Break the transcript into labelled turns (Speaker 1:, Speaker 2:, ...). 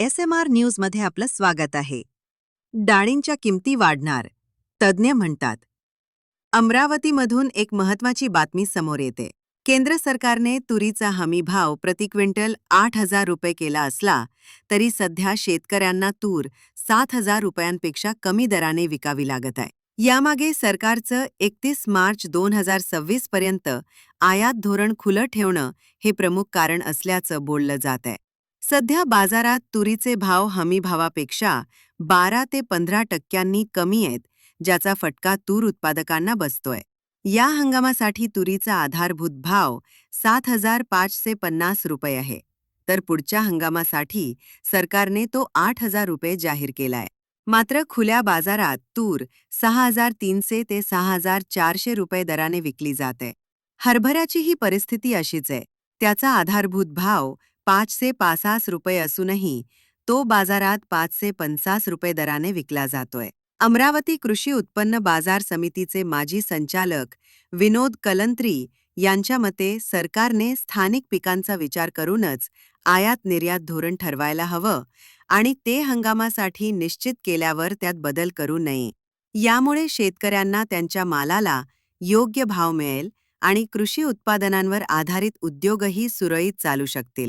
Speaker 1: S M R न्यूजमध्ये आपलं स्वागत आहे. डाळींच्या किमती वाढणार तज्ज्ञ म्हणतात. अमरावतीमधून एक महत्वाची बातमी समोर येते. केंद्र सरकारने तुरीचा हमी भाव प्रति क्विंटल आठ हजार रुपये केला असला तरी सध्या शेतकऱ्यांना तूर सात हजार रुपयांपेक्षा कमी दराने विकावी लागत आहे. यामागे सरकारचं एकतीस मार्च दोन हजार सव्वीस पर्यंत आयात धोरण खुलं ठेवणं हे प्रमुख कारण असल्याचं बोललं जात आहे. सध्या बाजारात तुरीचे भाव हमीभावापेक्षा बारा ते पंधरा टक्क्यांनी कमी आहेत ज्याचा फटका तूर उत्पादकांना बसतोय. या हंगामासाठी तुरीचा आधारभूत भाव सात हजार पाचशे पन्नास रुपये आहे. तर पुढच्या हंगामासाठी सरकारने तो आठ हजार रुपये जाहीर केलाय. मात्र खुल्या बाजारात तूर सहा हजार तीनशे ते सहा हजार चारशे रुपये दराने विकली जाते. हरभऱ्याची ही परिस्थिती अशीच आहे. त्याचा आधारभूत भाव पाचशे पासास रुपये असूनही तो बाजारात पाचशे पन्नास रुपये दराने विकला जातोय. अमरावती कृषी उत्पन्न बाजार समितीचे माजी संचालक विनोद कलंत्री यांच्या मते सरकारने स्थानिक पिकांचा विचार करूनच आयात निर्यात धोरण ठरवायला हवं आणि ते हंगामासाठी निश्चित केल्यावर त्यात बदल करू नये. यामुळे शेतकऱ्यांना त्यांच्या मालाला योग्य भाव मिळेल आणि कृषी उत्पादनांवर आधारित उद्योगही सुरळीत चालू शकतील.